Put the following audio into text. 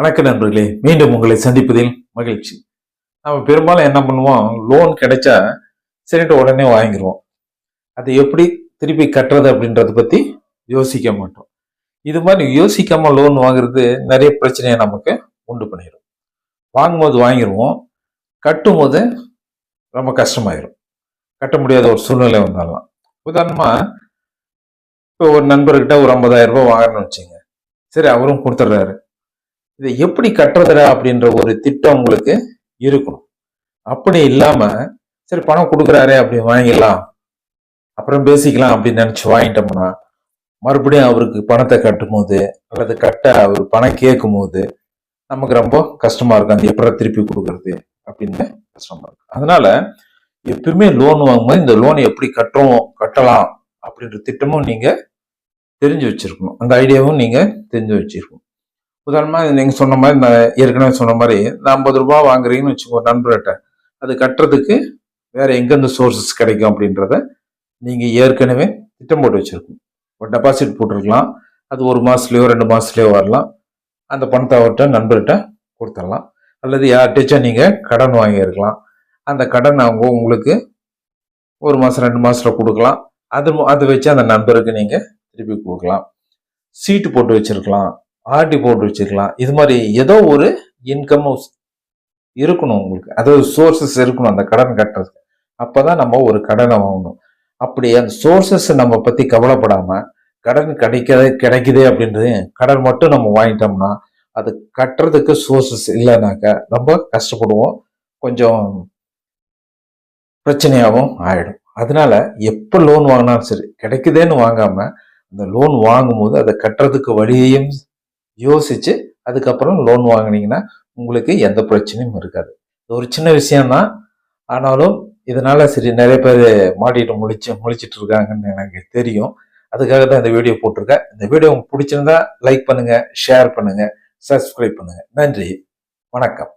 வணக்க நண்பர்களே மீண்டும் உங்களை சந்திப்பதில் மகிழ்ச்சி. நம்ம பெரும்பாலும் என்ன பண்ணுவோம் லோன் கிடைச்சா சரிட்டு உடனே வாங்கிடுவோம் அது எப்படி திருப்பி கட்டுறது அப்படின்றத பற்றி யோசிக்க மாட்டோம். இது மாதிரி யோசிக்காமல் லோன் வாங்குறது நிறைய பிரச்சனையை நமக்கு உண்டு பண்ணிடும் வாங்கும்போது வாங்கிடுவோம் கட்டும் போது ரொம்ப கஷ்டமாயிடும் கட்ட முடியாத ஒரு சூழ்நிலை வந்தாலும். உதாரணமாக இப்போ ஒரு நண்பர்கிட்ட ஒரு ஐம்பதாயிரம் ரூபாய் வாங்கணும்னு வச்சுங்க சரி அவரும் கொடுத்துட்றாரு. இதை எப்படி கட்டுறதுடா அப்படின்ற ஒரு திட்டம் உங்களுக்கு இருக்கணும். அப்படி இல்லாம சரி பணம் கொடுக்குறாரே அப்படி வாங்கிடலாம். அப்புறம் பேசிக்கலாம் அப்படின்னு நினச்சி வாங்கிட்டோம்னா மறுபடியும் அவருக்கு பணத்தை கட்டும் போது அல்லது கட்ட அவர் பணம் கேட்கும் போது நமக்கு ரொம்ப கஷ்டமா இருக்கும். அந்த எப்படி திருப்பி கொடுக்கறது அப்படின்னு கஷ்டமா இருக்கு அதனால எப்பயுமே லோன் வாங்கும்போது இந்த லோன் எப்படி கட்டுறோம் கட்டலாம் அப்படின்ற திட்டமும் நீங்க தெரிஞ்சு வச்சிருக்கணும். அந்த ஐடியாவும் நீங்க தெரிஞ்சு வச்சிருக்கணும். உதாரணமாக நீங்கள் சொன்ன மாதிரி நான் ஏற்கனவே சொன்ன மாதிரி நான் ஐம்பது ரூபா வாங்குறீங்கன்னு வச்சுக்கோ நண்பர்கிட்ட. அது கட்டுறதுக்கு வேறு எங்கேருந்து சோர்சஸ் கிடைக்கும் அப்படின்றத நீங்கள் ஏற்கனவே திட்டம் போட்டு வச்சுருக்கோம். ஒரு டெபாசிட் போட்டிருக்கலாம். அது ஒரு மாதத்துலையோ ரெண்டு மாதத்துலையோ வரலாம். அந்த பணத்தை அவர்கிட்ட நண்பர்கிட்ட கொடுத்துடலாம். அல்லது யார்கிட்டச்சும் நீங்கள் கடன் வாங்கியிருக்கலாம். அந்த கடன் அவங்க உங்களுக்கு ஒரு மாதம் ரெண்டு மாதத்தில் கொடுக்கலாம். அது அதை வச்சு அந்த நண்பருக்கு நீங்கள் திருப்பி கொடுக்கலாம். சீட்டு போட்டு வச்சுருக்கலாம். ஆர்டி போட்டு வச்சுக்கலாம் இது மாதிரி ஏதோ ஒரு இன்கம் இருக்கணும் உங்களுக்கு. அதாவது சோர்சஸ் இருக்கணும் அந்த கடன் கட்டுறதுக்கு. அப்பதான் நம்ம ஒரு கடனை வாங்கணும். அப்படி அந்த சோர்சஸ் நம்ம பற்றி கவலைப்படாமல் கடன் கிடைக்காத கிடைக்குதே அப்படின்றது கடன் மட்டும் நம்ம வாங்கிட்டோம்னா அது கட்டுறதுக்கு சோர்சஸ் இல்லைனாக்க ரொம்ப கஷ்டப்படுவோம். கொஞ்சம் பிரச்சனையாகவும் ஆயிடும். அதனால எப்போ லோன் வாங்கினாலும் சரி கிடைக்குதேன்னு வாங்காம அந்த லோன் வாங்கும்போது அதை கட்டுறதுக்கு வழியையும் யோசிச்சு அதுக்கப்புறம் லோன் வாங்கினீங்கன்னா உங்களுக்கு எந்த பிரச்சனையும் இருக்காது. இது ஒரு சின்ன விஷயம்தான் ஆனாலும் இதனால சரி நிறைய பேர் மாட்டிகிட்டு முழிச்சு முழிச்சிட்டு இருக்காங்கன்னு எனக்கு தெரியும். அதுக்காக தான் இந்த வீடியோ போட்டிருக்கேன். இந்த வீடியோ உங்களுக்கு பிடிச்சிருந்தா லைக் பண்ணுங்க ஷேர் பண்ணுங்க சப்ஸ்கிரைப் பண்ணுங்க. நன்றி. வணக்கம்.